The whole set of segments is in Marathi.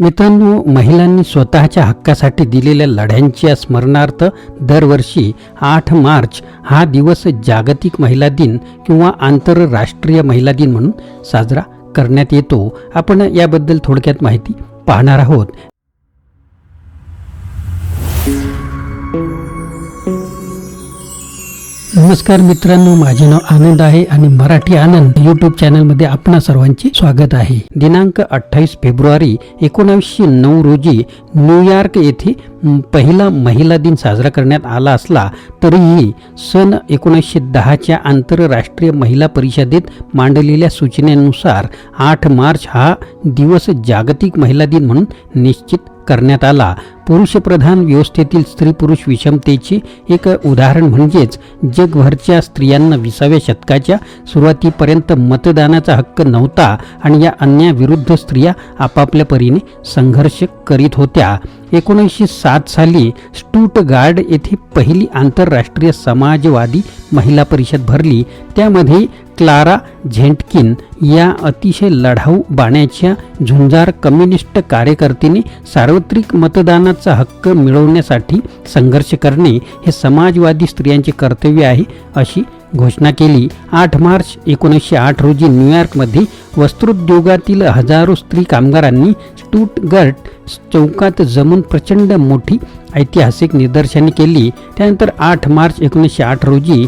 मित्रांनो महिलांनी स्वतःच्या हक्कासाठी दिलेल्या लढ्यांच्या स्मरणार्थ दरवर्षी आठ मार्च हा दिवस जागतिक महिला दिन किंवा आंतरराष्ट्रीय महिला दिन म्हणून साजरा करण्यात येतो. आपण याबद्दल थोडक्यात माहिती पाहणार आहोत. नमस्कार मित्रांनो माझे नाव आनंद आहे आणि मराठी आनंद यूट्यूब चॅनलमध्ये आपणा सर्वांचे स्वागत आहे. दिनांक अठ्ठावीस फेब्रुवारी एकोणावीसशे नऊ रोजी न्यूयॉर्क येथे पहिला महिला दिन साजरा करण्यात आला असला तरीही सन एकोणीसशे दहाच्या आंतरराष्ट्रीय महिला परिषदेत मांडलेल्या सूचनेनुसार आठ मार्च हा दिवस जागतिक महिला दिन म्हणून निश्चित करण्यात आला. पुरुषप्रधान व्यवस्थेतील स्त्री पुरुष विषमतेचे एक उदाहरण म्हणजेच जगभरच्या स्त्रियांना विसाव्या शतकाच्या सुरुवातीपर्यंत मतदानाचा हक्क नव्हता आणि या अन्याविरुद्ध स्त्रिया आपापल्या परीने संघर्ष करीत होत्या. एकोणीसशे सात साली स्टूटगार्ड येथे पहिली आंतरराष्ट्रीय समाजवादी महिला परिषद भरली. त्यामध्ये क्लारा झेंटकिन या अतिशय लढाऊ बाण्याच्या झुंजार कम्युनिस्ट कार्यकर्तीने सार्वत्रिक मतदानाचा हक्क मिळवण्यासाठी संघर्ष करणे हे समाजवादी स्त्रियांचे कर्तव्य आहे अशी घोषणा केली. आठ मार्च एकोणीसशे आठ रोजी न्यूयॉर्कमध्ये वस्त्रोद्योगातील हजारो स्त्री कामगारांनी स्टूटगर्ट चौकात जमून प्रचंड मोठी ऐतिहासिक निदर्शने केली. त्यानंतर आठ मार्च एकोणीसशे आठ रोजी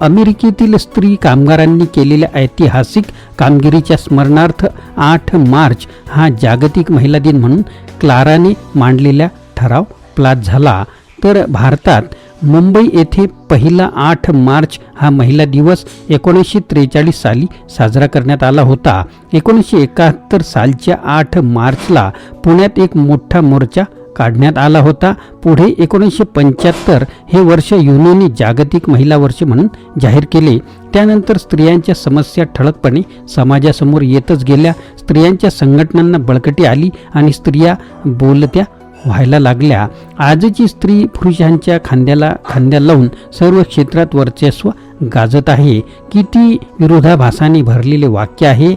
अमेरिकेतील स्त्री कामगारांनी केलेल्या ऐतिहासिक कामगिरीच्या स्मरणार्थ आठ मार्च हा जागतिक महिला दिन म्हणून क्लाराने मांडलेल्या ठराव प्लास झाला तर भारतात मुंबई येथे पहिला आठ मार्च हा महिला दिवस एकोणीसशे त्रेचाळीस साली साजरा करण्यात आला होता. एकोणीसशे एकाहत्तर सालच्या आठ मार्चला पुण्यात एक मोठा मोर्चा काढण्यात आला होता. पुढे एकोणीसशे पंच्याहत्तर हे वर्ष युनोने जागतिक महिला वर्ष म्हणून जाहीर केले. त्यानंतर स्त्रियांच्या समस्या ठळकपणे समाजासमोर येतच गेल्या. स्त्रियांच्या संघटनांना बळकटी आली आणि स्त्रिया बोलत्या व्हायला लागल्या. आजची स्त्री पुरुषांच्या खांद्याला खांद्या लावून सर्व क्षेत्रात वर्चस्व गाजत आहे. किती विरोधाभासाने भरलेले वाक्य आहे.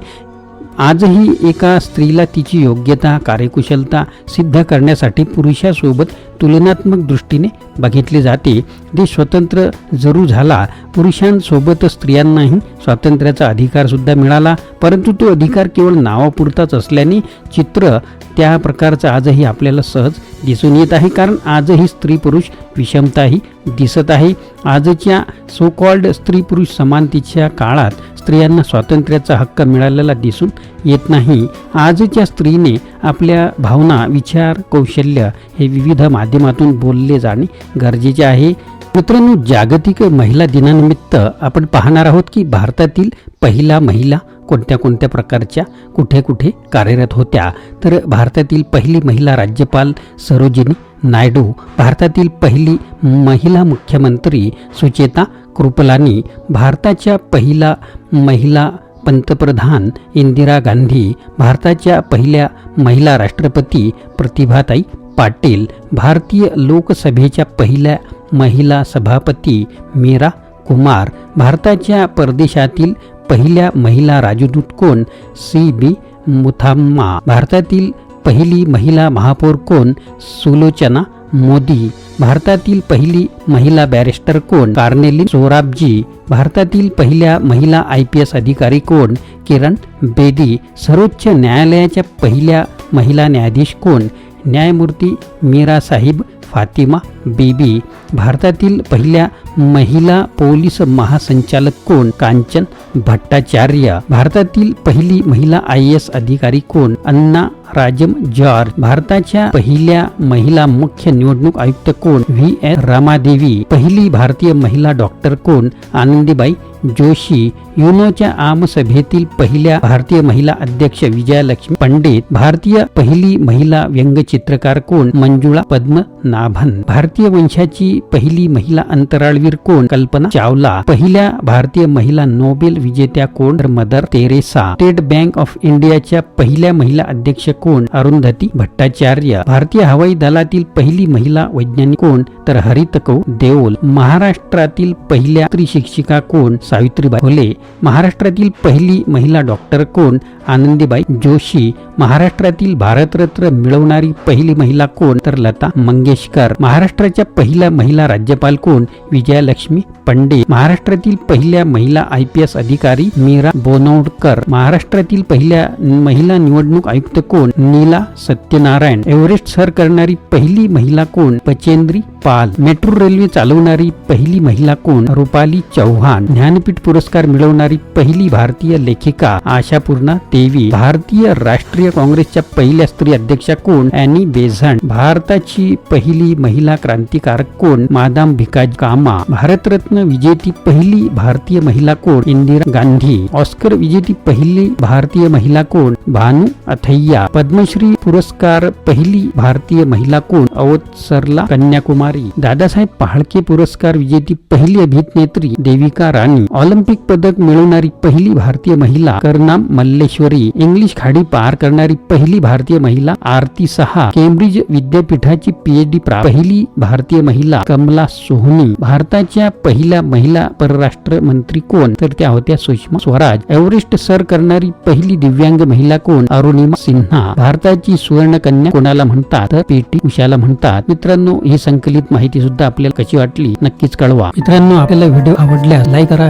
आजही एका स्त्रीला तिची योग्यता कार्यकुशलता सिद्ध करण्यासाठी पुरुषासोबत तुलनात्मक दृष्टीने बघितले जाते. देश स्वतंत्र जरूर झाला. पुरुषांसोबत स्त्रियांनाही स्वातंत्र्याचा अधिकारसुद्धा मिळाला परंतु तो अधिकार केवळ नावापुरताच असल्याने चित्र त्या प्रकारचं आजही आपल्याला सहज दिसून येत आहे. कारण आजही स्त्री पुरुष विषमताही दिसत आहे. आजच्या सो कॉल्ड स्त्री पुरुष समानतेच्या काळात स्त्रियांना स्वातंत्र्याचा हक्क मिळालेला दिसून येत नाही. आजच्या स्त्रीने आपल्या भावना विचार कौशल्य हे विविध माध्यमातून बोलले जाणे गरजेचे आहे. मित्रांनो जागतिक महिला दिनानिमित्त आपण पाहणार आहोत की भारतातील पहिला महिला कोणत्या कोणत्या प्रकारच्या कुठे कुठे कार्यरत होत्या? तर भारतातील पहिली महिला राज्यपाल सरोजिनी नायडू भारतातील पहिली महिला मुख्यमंत्री सुचेता कृपलानी भारताच्या पहिला महिला पंतप्रधान इंदिरा गांधी भारताच्या पहिल्या महिला राष्ट्रपती प्रतिभाताई पाटील भारतीय लोकसभेच्या पहिल्या महिला सभापती मीरा कुमार भारताच्या परदेशातील पहिल्या महिला राजदूत कोण? सी. बी. मुथाम्मा भारतातील पहिली महिला महापौर कोण? सुलोचना मोदी भारतातील पहिली महिला बॅरिस्टर कोण? कार्नेली सोराबजी भारतातील पहिल्या महिला आय पी एस अधिकारी कोण? किरण बेदी सर्वोच्च न्यायालयाच्या पहिल्या महिला न्यायाधीश कोण? न्यायमूर्ती मीरा साहिब फातिमा बीबी भारतातील पहिल्या महिला पोलीस महासंचालक कोण? कांचन भट्टाचार्य. भारतातील पहिली महिला आय एस अधिकारी कोण? अन्ना राजम जॉर्ज. भारताच्या पहिल्या महिला मुख्य निवडणूक आयुक्त कोण? V S Ramadevi. पहिली भारतीय महिला डॉक्टर कोण? आनंदीबाई जोशी युनोच्या आमसभेतील पहिल्या भारतीय महिला अध्यक्ष विजयालक्ष्मी पंडित भारतीय पहिली महिला व्यंगचित्रकार कोण? मंजुळा पद्मनाभन. भारतीय वंशाची पहिली महिला अंतराळवीर कोण? कल्पना चावला. पहिल्या भारतीय महिला नोबेल विजेत्या कोण? Mother Teresa. State Bank of इंडियाच्या पहिल्या महिला अध्यक्ष कोण? अरुंधती भट्टाचार्य. भारतीय हवाई दलातील पहिली महिला वैज्ञानिक कोण? तर हरित कौ देओल. महाराष्ट्रातील पहिल्या स्त्री शिक्षिका कोण? सावित्रीबाई फुले महाराष्ट्रातील पहिली महिला डॉक्टर कोण? आनंदीबाई जोशी महाराष्ट्रातील भारतरत्न मिळवणारी पहिली महिला कोण? तर लता मंगेशकर. महाराष्ट्राच्या पहिल्या महिला राज्यपाल कोण? विजयालक्ष्मी पंडे. महाराष्ट्रातील पहिल्या महिला आय पी एस अधिकारी मीरा बोनवडकर महाराष्ट्रातील पहिल्या महिला निवडणूक आयुक्त कोण? नीला सत्यनारायण. एव्हरेस्ट सर करणारी पहिली महिला कोण? पचेंद्री पाल. मेट्रो रेल्वे चालवणारी पहिली महिला कोण? रुपाली चौहान. ज्ञान ज्ञानपीठ पुरस्कार मिळवणारी पहिली भारतीय लेखिका आशापूर्णा देवी, भारतीय राष्ट्रीय काँग्रेसच्या पहिल्या स्त्री अध्यक्षा कोण? अॅनी बेझंट भारताची पहिली महिला क्रांतिकारक कोण? मादाम भिकाजी कामा, भारतरत्न विजेती पहिली भारतीय महिला कोण? इंदिरा गांधी, ऑस्कर विजेती पहिली भारतीय महिला कोण? भानू अथय्या पद्मश्री पुरस्कार पहिली भारतीय महिला कोण? अवत्सरला कन्याकुमारी, दादासाहेब फाळके पुरस्कार विजेती पहिली अभिनेत्री देविका राणी ऑलिम्पिक पदक मिळवणारी पहिली भारतीय महिला करनाम मल्लेश्वरी. इंग्लिश खाडी पार करणारी पहिली भारतीय महिला आरती सहा. केम्ब्रिज विद्यापीठाची पीएचडी प्राप्त. पहिली भारतीय महिला कमला सोहनी. भारताच्या पहिल्या महिला परराष्ट्र मंत्री कोण? तर त्या होत्या सुषमा स्वराज. एव्हरेस्ट सर करणारी पहिली दिव्यांग महिला कोण? अरुणिमा सिन्हा. भारताची सुवर्ण कन्या कोणाला म्हणतात? तर पीटी उषाला म्हणतात. मित्रांनो ही संकलित माहिती सुद्धा आपल्याला कशी वाटली? नक्कीच कळवा. मित्रांनो आपल्याला व्हिडिओ आवडल्यास लाईक करा